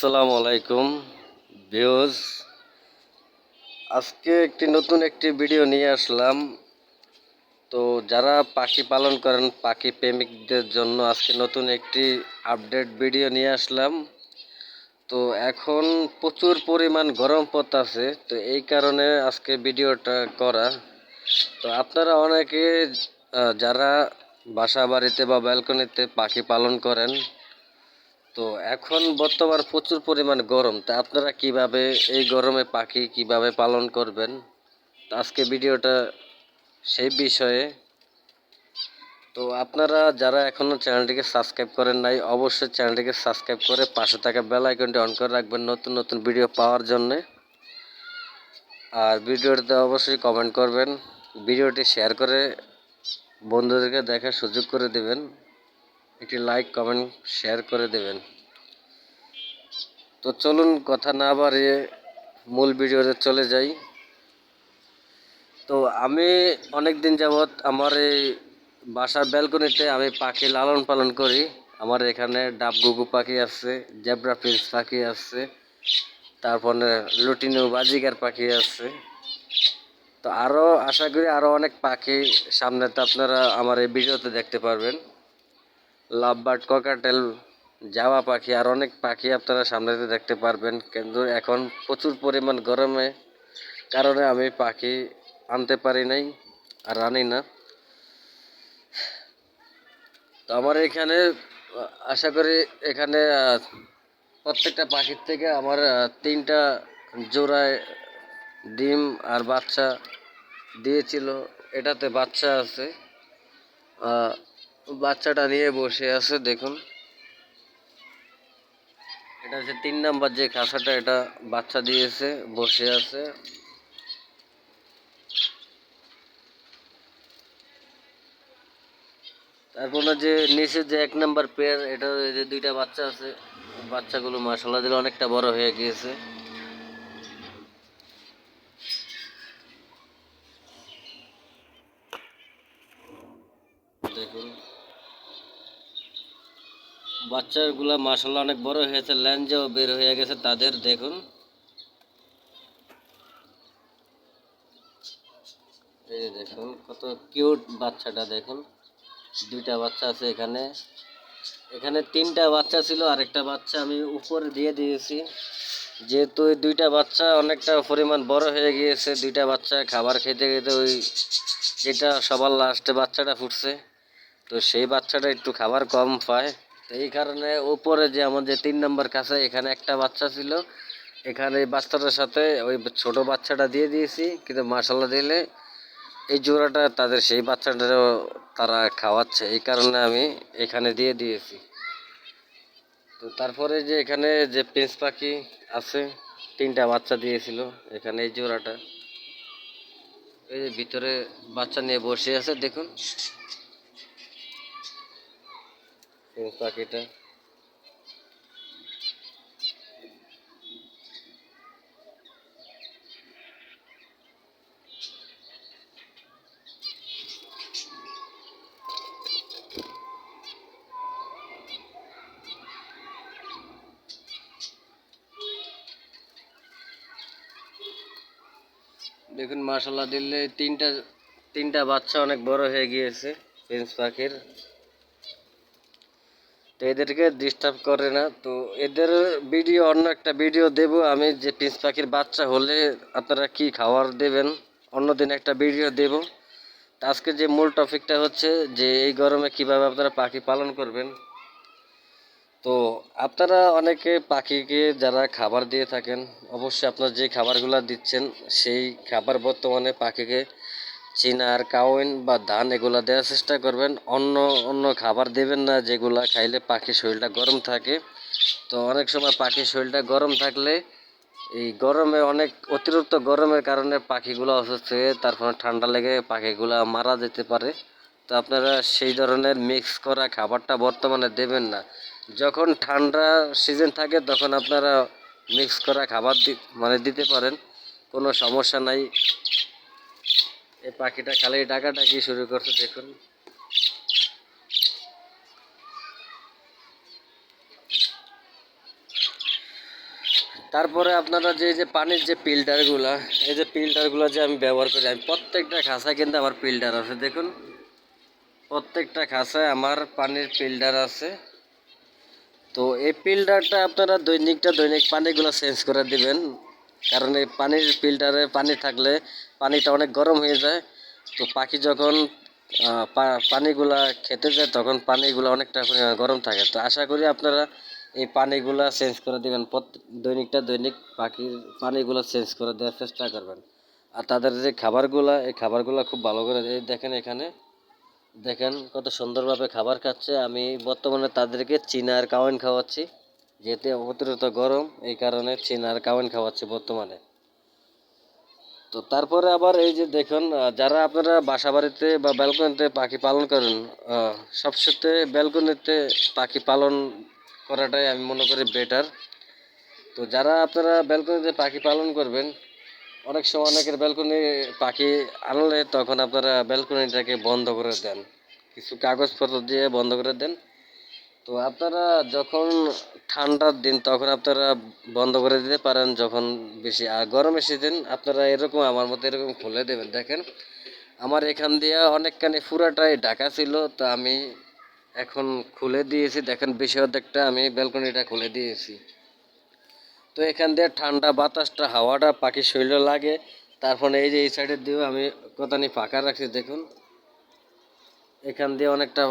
আসসালামু আলাইকুম ভিউজ আজকে একটি নতুন একটি ভিডিও নিয়ে আসলাম। তো যারা পাখি পালন করেন, পাখি প্রেমিকদের জন্য আজকে নতুন একটি আপডেট ভিডিও নিয়ে আসলাম। তো এখন প্রচুর পরিমাণ গরম পথ আছে তো এই কারণে আজকে ভিডিওটা করা। তো আপনারা অনেকে যারা বাসা বাড়িতে বা ব্যালকনিতে পাখি পালন করেন তো এখন বর্তমান প্রচুর পরিমাণ গরম। তা আপনারা কীভাবে এই গরমে পাখি কীভাবে পালন করবেন? আজকে ভিডিওটা সেই বিষয়ে। তো আপনারা যারা এখনও চ্যানেলটিকে সাবস্ক্রাইব করেন নাই, অবশ্যই চ্যানেলটিকে সাবস্ক্রাইব করে পাশে থাকা বেল আইকনটি অন করে রাখবেন নতুন নতুন ভিডিও পাওয়ার জন্যে। আর ভিডিওটিতে অবশ্যই কমেন্ট করবেন, ভিডিওটি শেয়ার করে বন্ধুদেরকে দেখার সুযোগ করে দেবেন। একটি লাইক, কমেন্ট, শেয়ার করে দেবেন। তো চলুন কথা না বাড়িয়ে মূল ভিডিওতে চলে যাই। তো আমি অনেক দিন যাবৎ আমার এই বাসার ব্যালকনিতে আমি পাখি লালন পালন করি। আমার এখানে ডাব গুগু পাখি আছে, জেব্রা পাখি আছে, তারপরে লুটিনো বাজিগার পাখি আছে। তো আরও আশা করি আরও অনেক পাখি সামনেতে আপনারা আমার এই ভিডিওতে দেখতে পারবেন। লাভ বার্ড ককাটেল জাওয়া পাখি আর অনেক পাখি আপনারা সামনেতে দেখতে পারবেন। কিন্তু এখন প্রচুর পরিমাণ গরমে কারণে আমি পাখি আনতে পারি নাই আর আনি না। তো আমার এখানে, আশা করি এখানে প্রত্যেকটা পাখির থেকে আমার তিনটা জোড়ায় ডিম আর বাচ্চা দিয়েছিল। এটাতে বাচ্চা আছে। বাচ্চাটা নিয়ে বসে আছে, দেখুন। এটা হচ্ছে তিন নাম্বার যে খাসাটা এটা বাচ্চা দিয়েছে, বসে আছে। তারপরে যে নিচে যে এক নাম্বার পেয়ার এটা যে দুইটা বাচ্চা আছে, বাচ্চাগুলো মাসাল্লাহ দিলে অনেকটা বড় হয়ে গিয়েছে দেখুন বাচ্চাগুলা মাসাল্লাহ অনেক বড় হয়েছে, ল্যাঞ্জেও বের হয়ে গেছে, তাদের দেখুন। দেখুন, কত কিউট বাচ্চাটা দেখুন। দুইটা বাচ্চা আছে এখানে। এখানে তিনটা বাচ্চা ছিল, আরেকটা বাচ্চা আমি উপরে দিয়ে দিয়েছি। যেহেতু ওই দুইটা বাচ্চা অনেকটা পরিমাণ বড় হয়ে গিয়েছে, দুইটা বাচ্চা খাবার খেতে খেতে ওই যেটা সবার লাস্টে বাচ্চাটা ফুটছে, তো সেই বাচ্চাটা একটু খাবার কম পায়। তো এই কারণে উপরে যে আমাদের তিন নম্বর কাছে এখানে একটা বাচ্চা ছিল, এখানে এই বাচ্চাটার সাথে ওই ছোট বাচ্চাটা দিয়ে দিয়েছি, কিন্তু মাসাল্লা দিলে এই জোড়াটা তাদের সেই বাচ্চাটারও তারা খাওয়াচ্ছে, এই কারণে আমি এখানে দিয়ে দিয়েছি। তো তারপরে যে এখানে যে পেঁচ পাখি আছে, তিনটা বাচ্চা দিয়েছিল এখানে এই জোড়াটা। এই যে ভিতরে বাচ্চা নিয়ে বসে আছে, দেখুন। পেঁচ পাখিটা দেখুন মাশাল্লাহ দিল্লি তিনটা তিনটা বাচ্চা অনেক বড় হয়ে গিয়েছে প্রিন্স পাখির। তো এদেরকে ডিস্টার্ব করে না। তো এদের ভিডিও অন্য একটা ভিডিও দেব আমি যে প্রিন্স পাখির বাচ্চা হলে আপনারা কি খাবার দেবেন? অন্যদিন একটা ভিডিও দেব। আজকে যে মূল টপিকটা হচ্ছে যে এই গরমে কীভাবে আপনারা পাখি পালন করবেন। তো আপনারা অনেকে পাখিকে যারা খাবার দিয়ে থাকেন, অবশ্যই আপনারা যে খাবারগুলো দিচ্ছেন, সেই খাবার বর্তমানে পাখিকে চিনার কাউন বা ধান এগুলা দেওয়ার চেষ্টা করবেন। অন্য অন্য খাবার দেবেন না, যেগুলা খাইলে পাখির শরীরটা গরম থাকে। তো অনেক সময় পাখির শরীরটা গরম থাকলে এই গরমে অনেক অতিরিক্ত গরমের কারণে পাখিগুলো অসুস্থ হয়ে তারপরে ঠান্ডা লেগে পাখিগুলা মারা যেতে পারে। তো আপনারা সেই ধরনের মিক্স করা খাবারটা বর্তমানে দেবেন না। যখন ঠান্ডা সিজন থাকে তখন আপনারা মিক্স করা খাবার মানে দিতে পারেন। কোনো সমস্যা নাই। এই পাখিটা খালি ডাকাডাকি শুরু করছে, দেখুন। তারপরে আপনারা যে যে পানির যে ফিল্টারগুলা, এই যে ফিল্টারগুলো যে আমি ব্যবহার করি, আমি প্রত্যেকটা খাঁচায় কিন্তু আমার ফিল্টার আছে, দেখুন। প্রত্যেকটা খাঁচায় আমার পানির ফিল্টার আছে। তো এই ফিল্টারটা আপনারা দৈনিকটা দৈনিক পানিগুলো চেঞ্জ করে দিবেন। কারণ এই পানির ফিল্টারে পানি থাকলে পানিটা অনেক গরম হয়ে যায়। তো পাখি যখন পানিগুলা খেতে যায়, তখন পানিগুলো অনেকটা পরিমাণে গরম থাকে। তো আশা করি আপনারা এই পানিগুলা চেঞ্জ করে দেবেন। দৈনিকটা দৈনিক পাখির পানিগুলো চেঞ্জ করে দেওয়ার চেষ্টা করবেন। আর তাদের যে খাবারগুলা, এই খাবারগুলো খুব ভালো করে, এই দেখেন এখানে। দেখেন কত সুন্দরভাবে খাবার খাচ্ছে। আমি বর্তমানে তাদেরকে চিনার কাওয়ান খাওয়াচ্ছি। যেহেতু অতিরিক্ত গরম, এই কারণে চিনার কাওয়ান খাওয়াচ্ছে বর্তমানে। তো তারপরে আবার এই যে দেখুন যারা আপনারা বাসা বাড়িতে বা ব্যালকনিতে পাখি পালন করেন সবসাথে ব্যালকনিতে পাখি পালন করাটাই আমি মনে করি বেটার তো যারা আপনারা ব্যালকনিতে পাখি পালন করবেন, অনেক সময় অনেকের ব্যালকনি পাখি আনলে তখন আপনারা ব্যালকনিটাকে বন্ধ করে দেন। কিছু কাগজপত্র দিয়ে বন্ধ করে দেন। তো আপনারা যখন ঠান্ডার দিন তখন আপনারা বন্ধ করে দিতে পারেন, যখন বেশি, আর গরমের সিজন আপনারা এরকম আমার মতো এরকম খুলে দেবেন। দেখেন, আমার এখান দিয়ে অনেকখানি পুরাটাই ঢাকা ছিল, তো আমি এখন খুলে দিয়েছি। দেখেন, বেশি অর্ধেকটা আমি ব্যালকনিটা খুলে দিয়েছি। তো এখান দিয়ে ঠান্ডা বাতাসটা, হাওয়াটা পাখির শরীরে লাগে। তারপরে এই যে এই সাইডের দিয়েও আমি কতানি ফাঁকা রাখছি, দেখুন। এখান দিয়ে অনেকটা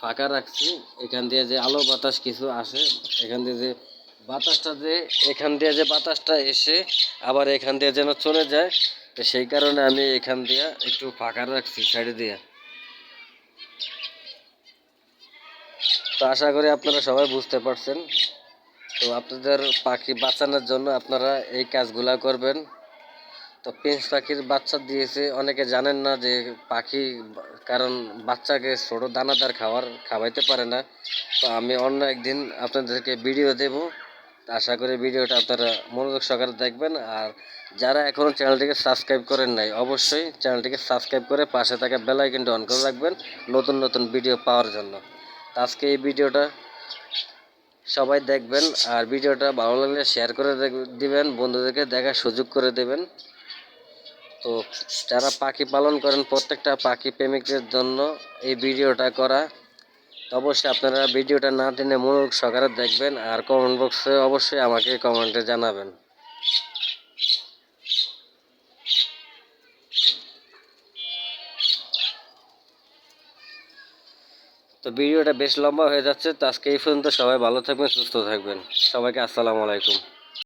ফাঁকা রাখছি, এখান দিয়ে যে আলো বাতাস কিছু আসে, এখান দিয়ে যে বাতাসটা যে, এখান দিয়ে যে বাতাসটা এসে আবার এখান দিয়ে যেন চলে যায়, তো সেই কারণে আমি এখান দিয়ে একটু ফাঁকা রাখছি সাইডে দিয়ে। তো আশা করি আপনারা সবাই বুঝতে পারছেন। তো আপনাদের পাখি বাঁচানোর জন্য আপনারা এই কাজগুলা করবেন। তো পেঁচ পাখির বাচ্চা দিয়েছে। অনেকে জানেন না যে পাখি, কারণ বাচ্চাকে ছোট দানাদার খাবার খাওয়াইতে পারে না। তো আমি অন্য একদিন আপনাদেরকে ভিডিও দেব। আশা করি ভিডিওটা আপনারা মনোযোগ সহকারে দেখবেন। আর যারা এখনও চ্যানেলটিকে সাবস্ক্রাইব করেন নাই, অবশ্যই চ্যানেলটিকে সাবস্ক্রাইব করে পাশে থাকা বেল আইকনটা অন করে রাখবেন নতুন নতুন ভিডিও পাওয়ার জন্য। আজকে এই ভিডিওটা সবাই দেখবেন। আর ভিডিওটা ভালো লাগলে শেয়ার করে দিবেন, বন্ধুদেরকে দেখার সুযোগ করে দেবেন। তো যারা পাখি পালন করেন, প্রত্যেকটা পাখি প্রেমিকদের জন্য এই ভিডিওটা করা। অবশ্যই আপনারা ভিডিওটা না টেনে মনোযোগ সহকারে দেখবেন আর কমেন্ট বক্সে অবশ্যই আমাকে কমেন্টে জানাবেন। তো ভিডিওটা বেশ লম্বা হয়ে যাচ্ছে, তো আজকে এই পর্যন্ত সবাই ভালো থাকবেন, সুস্থ থাকবেন। সবাইকে আসসালামু আলাইকুম।